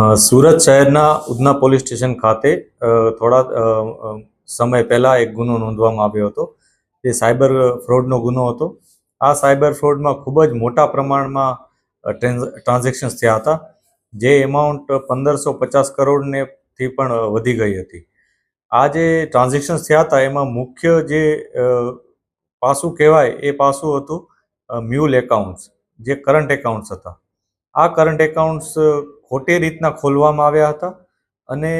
સુરત શહેરના Udhna police station ખાતે થોડા સમય પહેલા એક ગુનો નોંધવામાં આવ્યો હતો. જે સાયબર ફ્રોડનો ગુનો હતો. આ સાયબર ફ્રોડમાં ખૂબ જ મોટા પ્રમાણમાં ટ્રાન્ઝેક્શન્સ થયા હતા, જે એમાઉન્ટ પંદરસો પચાસ કરોડને થી પણ વધી ગઈ હતી. આ જે ટ્રાન્ઝેક્શન્સ થયા હતા, એમાં મુખ્ય જે પાસું કહેવાય એ પાસું હતું મ્યુલ એકાઉન્ટ્સ, જે કરંટ એકાઉન્ટ્સ હતા. આ કરંટ એકાઉન્ટ્સ ખોટી રીતના ખોલવામાં આવ્યા હતા અને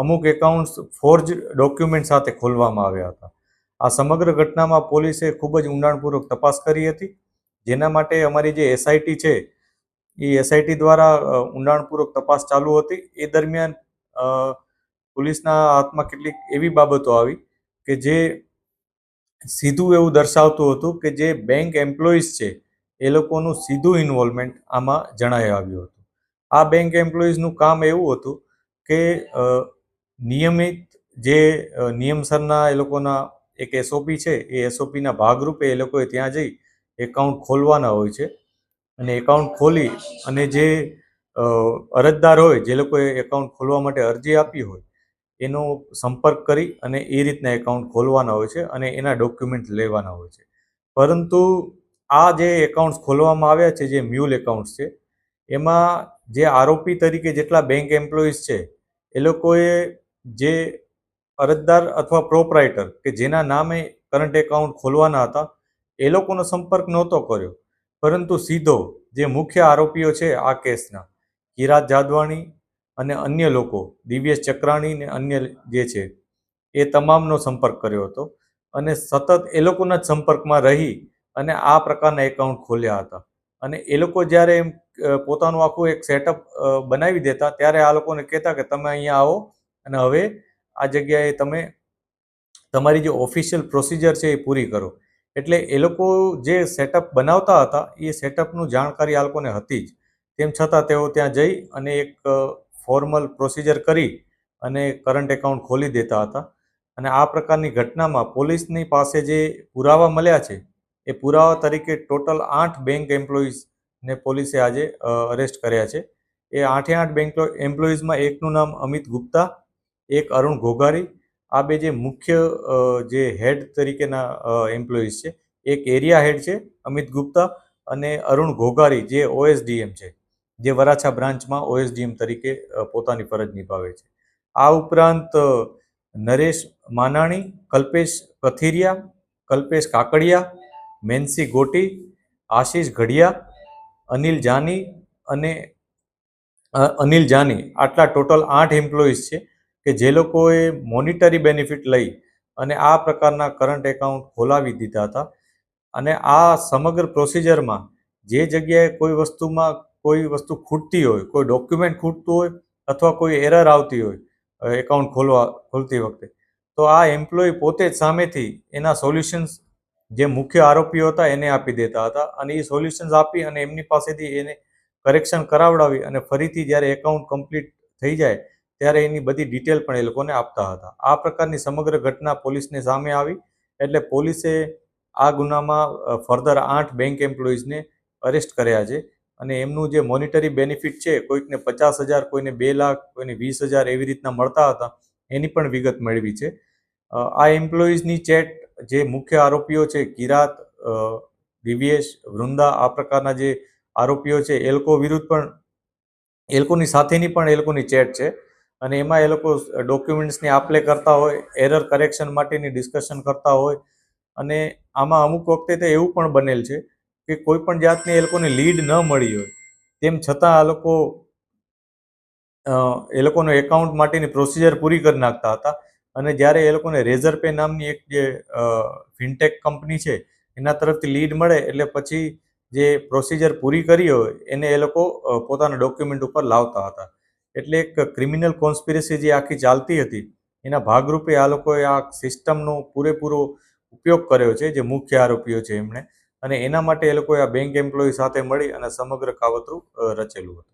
અમુક એકાઉન્ટ્સ ફોર્જ ડોક્યુમેન્ટ સાથે ખોલવામાં આવ્યા હતા. આ સમગ્ર ઘટનામાં પોલીસે ખૂબ જ ઊંડાણપૂર્વક તપાસ કરી હતી. જેના માટે અમારી જે એસઆઈટી છે, એ એસઆઈટી દ્વારા ઊંડાણપૂર્વક તપાસ ચાલુ હતી. એ દરમિયાન પોલીસના હાથમાં કેટલીક એવી બાબતો આવી કે જે સીધું એવું દર્શાવતું હતું કે જે બેંક એમ્પ્લોઈઝ છે એ લોકોનું સીધું ઇન્વોલ્વમેન્ટ આમાં જણાઈ આવ્યું હતું. આ બેંક એમ્પ્લોઈઝનું કામ એવું હતું કે નિયમિત જે નિયમસરના એ લોકોના એક એસઓપી છે, એ એસઓપીના ભાગરૂપે એ લોકોએ ત્યાં જઈ એકાઉન્ટ ખોલવાના હોય છે. અને એકાઉન્ટ ખોલી અને જે અરજદાર હોય, જે લોકોએ એકાઉન્ટ ખોલવા માટે અરજી આપી હોય, એનો સંપર્ક કરી અને એ રીતના એકાઉન્ટ ખોલવાના હોય છે અને એના ડોક્યુમેન્ટ લેવાના હોય છે. પરંતુ આ જે એકાઉન્ટ્સ ખોલવામાં આવ્યા છે, જે મ્યુલ એકાઉન્ટ્સ છે, એમાં જે આરોપી તરીકે જેટલા બેંક એમ્પ્લોઈઝ છે, એ લોકોએ જે અરજદાર અથવા પ્રોપરાઇટર કે જેના નામે કરંટ એકાઉન્ટ ખોલવાના હતા, એ લોકોનો સંપર્ક નહોતો કર્યો. પરંતુ સીધો જે મુખ્ય આરોપીઓ છે આ કેસના, કિરાત જાદવાણી અને અન્ય લોકો, દિવ્યેશ ચક્રાણી ને અન્ય જે છે, એ તમામનો સંપર્ક કર્યો હતો અને સતત એ લોકોના જ સંપર્કમાં રહી અને આ પ્રકારના એકાઉન્ટ ખોલ્યા હતા. અને એ લોકો જ્યારે એમ પોતાનું આખું એક સેટઅપ બનાવી દેતા, ત્યારે આ લોકોને કહેતા કે તમે અહીંયા આવો અને હવે આ જગ્યાએ તમે તમારી જે ઓફિશિયલ પ્રોસિજર છે એ પૂરી કરો. એટલે એ લોકો જે સેટઅપ બનાવતા હતા, એ સેટઅપનું જાણકારી આ લોકોને હતી જ. તેમ છતાં તેઓ ત્યાં જઈ અને એક ફોર્મલ પ્રોસિજર કરી અને કરંટ એકાઉન્ટ ખોલી દેતા હતા. અને આ પ્રકારની ઘટનામાં પોલીસની પાસે જે પુરાવા મળ્યા છે એ પુરાવા તરીકે ટોટલ આઠ બેંક એમ્પ્લોઈઝને પોલીસે આજે અરેસ્ટ કર્યા છે. એ આઠે આઠ બેંક એમ્પ્લોઈઝમાં એકનું નામ અમિત ગુપ્તા, એક અરુણ ઘોઘારી, આ બે જે મુખ્ય જે હેડ તરીકેના એમ્પ્લોઈઝ છે, એક એરિયા હેડ છે, અમિત ગુપ્તા અને અરુણ ઘોઘારી જે ઓએસડીએમ છે, જે વરાછા બ્રાન્ચમાં ઓએસડીએમ તરીકે પોતાની ફરજ નિભાવે છે. આ ઉપરાંત નરેશ માનાણી, કલ્પેશ કથિરિયા, કલ્પેશ કાકડિયા મેન્સી ગોટી, આશીષ ઘડિયા, અનિલ જાની અને અનિલ જાની. આટલા ટોટલ આઠ એમ્પ્લોઈઝ છે કે જે લોકોએ મોનિટરી બેનિફિટ લઈ અને આ પ્રકારના કરંટ એકાઉન્ટ ખોલાવી દીધા હતા. અને આ સમગ્ર પ્રોસિજરમાં જે જગ્યાએ કોઈ વસ્તુમાં કોઈ વસ્તુ ખૂટતી હોય, કોઈ ડોક્યુમેન્ટ ખૂટતું હોય અથવા કોઈ એરર આવતી હોય એકાઉન્ટ ખોલવા, ખોલતી વખતે, તો આ એમ્પ્લોય પોતે જ સામેથી એના સોલ્યુશન્સ જે મુખ્ય આરોપીઓ હતા એને આપી દેતા હતા અને એ સોલ્યુશન્સ આપી અને એમની પાસેથી એને કરેક્શન કરાવડાવી અને ફરીથી જ્યારે એકાઉન્ટ કમ્પ્લીટ થઈ જાય ત્યારે એની બધી ડિટેલ પણ એ લોકોને આપતા હતા. આ પ્રકારની સમગ્ર ઘટના પોલીસને સામે આવી એટલે પોલીસે આ ગુનામાં ફર્ધર આઠ બેંક એમ્પ્લોઈઝને અરેસ્ટ કર્યા છે અને એમનું જે મોનિટરી બેનિફિટ છે, કોઈકને પચાસ હજાર, કોઈને બે લાખ, કોઈને વીસ હજાર એવી રીતના મળતા હતા, એની પણ વિગત મેળવી છે. આ એમ્પ્લોઈઝની ચેટ જે મુખ્ય આરોપીઓ છે, કિરાત દિવ્યેશ, વૃંદા, આ પ્રકારના જે આરોપીઓ છે, એ લોકો વિરુદ્ધ પણ, એ લોકોની સાથેની પણ એ લોકોની ચેટ છે. અને એમાં એ લોકો ડોક્યુમેન્ટ્સની આપલે કરતા હોય, એરર કરેક્શન માટેની ડિસ્કશન કરતા હોય. અને આમાં અમુક વખતે તો એવું પણ બનેલ છે કે કોઈ પણ જાતની એ લોકોને લીડ ન મળી હોય, તેમ છતાં આ લોકો એ લોકોનો એકાઉન્ટ માટેની પ્રોસિજર પૂરી કરી નાખતા હતા. અને જ્યારે એ લોકોને રેઝર પે નામની એક જે ફિનટેક કંપની છે, એના તરફથી લીડ મળે એટલે પછી જે પ્રોસિજર પૂરી કરી હોય, એને એ લોકો પોતાના ડોક્યુમેન્ટ ઉપર લાવતા હતા. એટલે એક ક્રિમિનલ કોન્સ્પિરસી જે આખી ચાલતી હતી, એના ભાગરૂપે આ લોકોએ આ સિસ્ટમનો પૂરેપૂરો ઉપયોગ કર્યો છે, જે મુખ્ય આરોપીઓ છે એમણે. અને એના માટે એ લોકોએ આ બેંક એમ્પ્લોય સાથે મળી અને સમગ્ર કાવતરું રચેલું હતું.